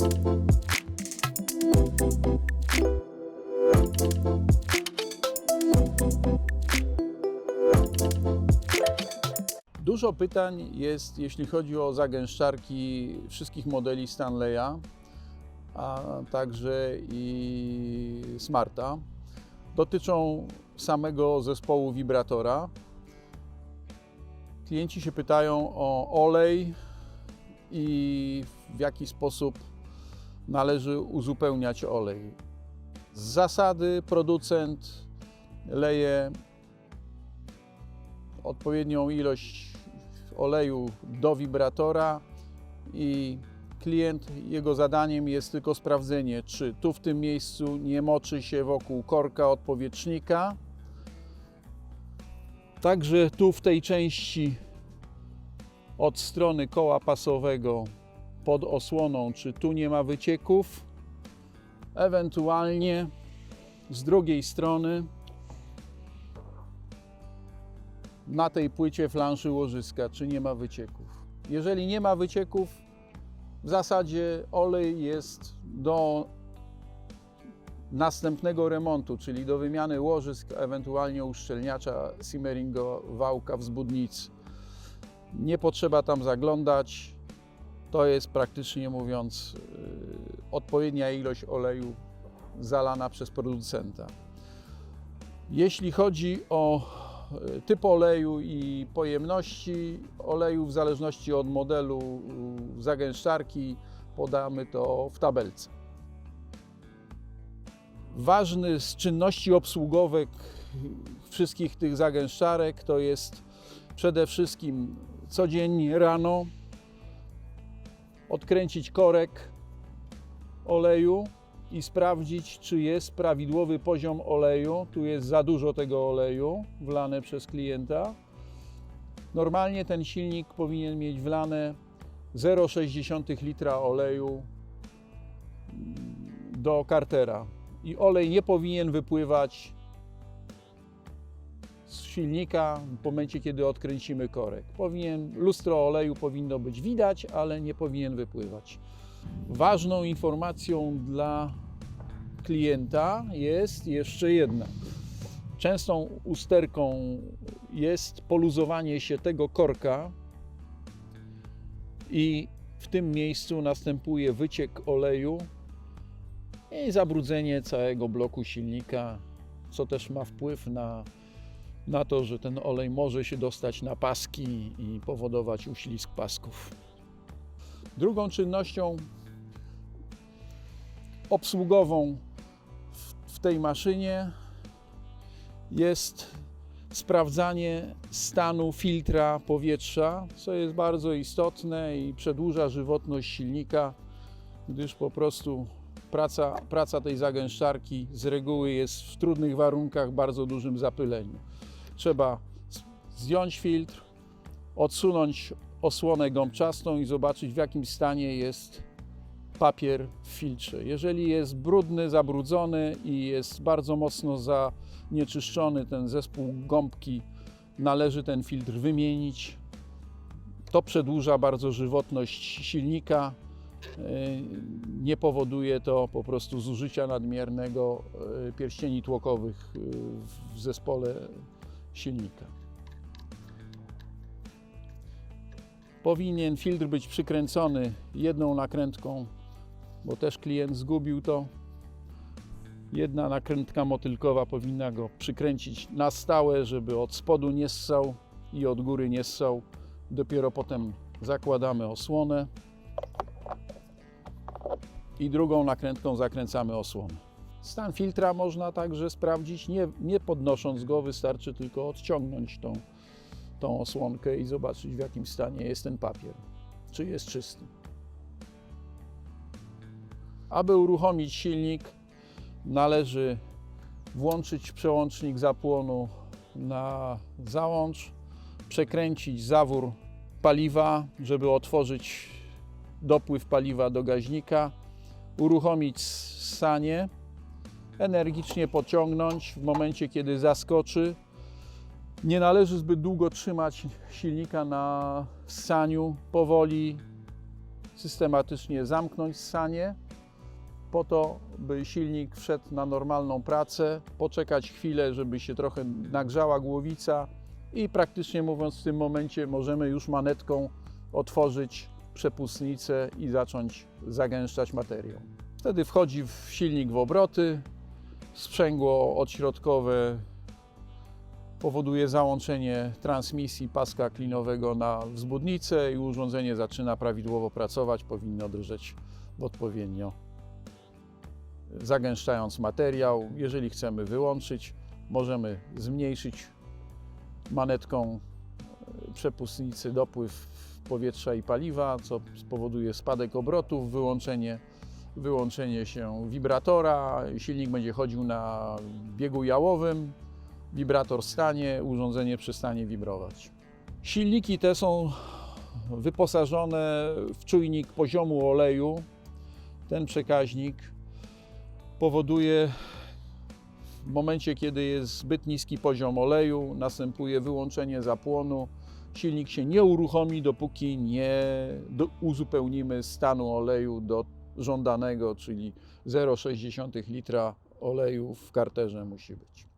Dużo pytań jest, jeśli chodzi o zagęszczarki wszystkich modeli Stanleya, a także i Smarta. Dotyczą samego zespołu wibratora. Klienci się pytają o olej i w jaki sposób należy uzupełniać olej. Z zasady producent leje odpowiednią ilość oleju do wibratora i klient, jego zadaniem jest tylko sprawdzenie, czy tu w tym miejscu nie moczy się wokół korka odpowietrznika. Także tu w tej części od strony koła pasowego pod osłoną, czy tu nie ma wycieków. Ewentualnie z drugiej strony na tej płycie flanszy łożyska, czy nie ma wycieków. Jeżeli nie ma wycieków, w zasadzie olej jest do następnego remontu, czyli do wymiany łożysk, ewentualnie uszczelniacza Simmeringo wałka w zbudnicy. Nie potrzeba tam zaglądać. To jest praktycznie mówiąc yy, odpowiednia ilość oleju zalana przez producenta. Jeśli chodzi o y, typ oleju i pojemności oleju, w zależności od modelu y, zagęszczarki, podamy to w tabelce. Ważny z czynności obsługowych wszystkich tych zagęszczarek to jest przede wszystkim codziennie rano odkręcić korek oleju i sprawdzić, czy jest prawidłowy poziom oleju. Tu jest za dużo tego oleju wlane przez klienta. Normalnie ten silnik powinien mieć wlane 0,6 litra oleju do kartera. I olej nie powinien wypływać silnika w momencie, kiedy odkręcimy korek. Powinien, lustro oleju powinno być widać, ale nie powinien wypływać. Ważną informacją dla klienta jest jeszcze jedna. Częstą usterką jest poluzowanie się tego korka i w tym miejscu następuje wyciek oleju i zabrudzenie całego bloku silnika, co też ma wpływ na, na to, że ten olej może się dostać na paski i powodować uślizg pasków. Drugą czynnością obsługową w, tej maszynie jest sprawdzanie stanu filtra powietrza, co jest bardzo istotne i przedłuża żywotność silnika, gdyż po prostu praca, praca tej zagęszczarki z reguły jest w trudnych warunkach, bardzo dużym zapyleniu. Trzeba zdjąć filtr, odsunąć osłonę gąbczastą i zobaczyć w jakim stanie jest papier w filtrze. Jeżeli jest brudny, zabrudzony i jest bardzo mocno zanieczyszczony ten zespół gąbki, należy ten filtr wymienić. To przedłuża bardzo żywotność silnika. Yy, Nie powoduje to po prostu zużycia nadmiernego yy, pierścieni tłokowych yy, w zespole silnika. Powinien filtr być przykręcony jedną nakrętką, bo też klient zgubił to. Jedna nakrętka motylkowa powinna go przykręcić na stałe, żeby od spodu nie ssał i od góry nie ssał. Dopiero potem zakładamy osłonę i drugą nakrętką zakręcamy osłonę. Stan filtra można także sprawdzić nie, nie podnosząc go, wystarczy tylko odciągnąć tą, tą osłonkę i zobaczyć w jakim stanie jest ten papier, czy jest czysty. Aby uruchomić silnik, należy włączyć przełącznik zapłonu na załącz, przekręcić zawór paliwa, żeby otworzyć dopływ paliwa do gaźnika, uruchomić ssanie, energicznie pociągnąć w momencie, kiedy zaskoczy. Nie należy zbyt długo trzymać silnika na ssaniu, powoli systematycznie zamknąć ssanie, po to, by silnik wszedł na normalną pracę, poczekać chwilę, żeby się trochę nagrzała głowica i praktycznie mówiąc w tym momencie możemy już manetką otworzyć przepustnicę i zacząć zagęszczać materiał. Wtedy wchodzi w silnik w obroty, sprzęgło odśrodkowe powoduje załączenie transmisji paska klinowego na wzbudnicę i urządzenie zaczyna prawidłowo pracować, powinno drżeć odpowiednio zagęszczając materiał. Jeżeli chcemy wyłączyć, możemy zmniejszyć manetką e, przepustnicy dopływ powietrza i paliwa, co spowoduje spadek obrotów, wyłączenie, wyłączenie się wibratora. Silnik będzie chodził na biegu jałowym, wibrator stanie, urządzenie przestanie wibrować. Silniki te są wyposażone w czujnik poziomu oleju. Ten przekaźnik powoduje w momencie, kiedy jest zbyt niski poziom oleju, następuje wyłączenie zapłonu. Silnik się nie uruchomi, dopóki nie uzupełnimy stanu oleju do żądanego, czyli 0,6 litra oleju w karterze musi być.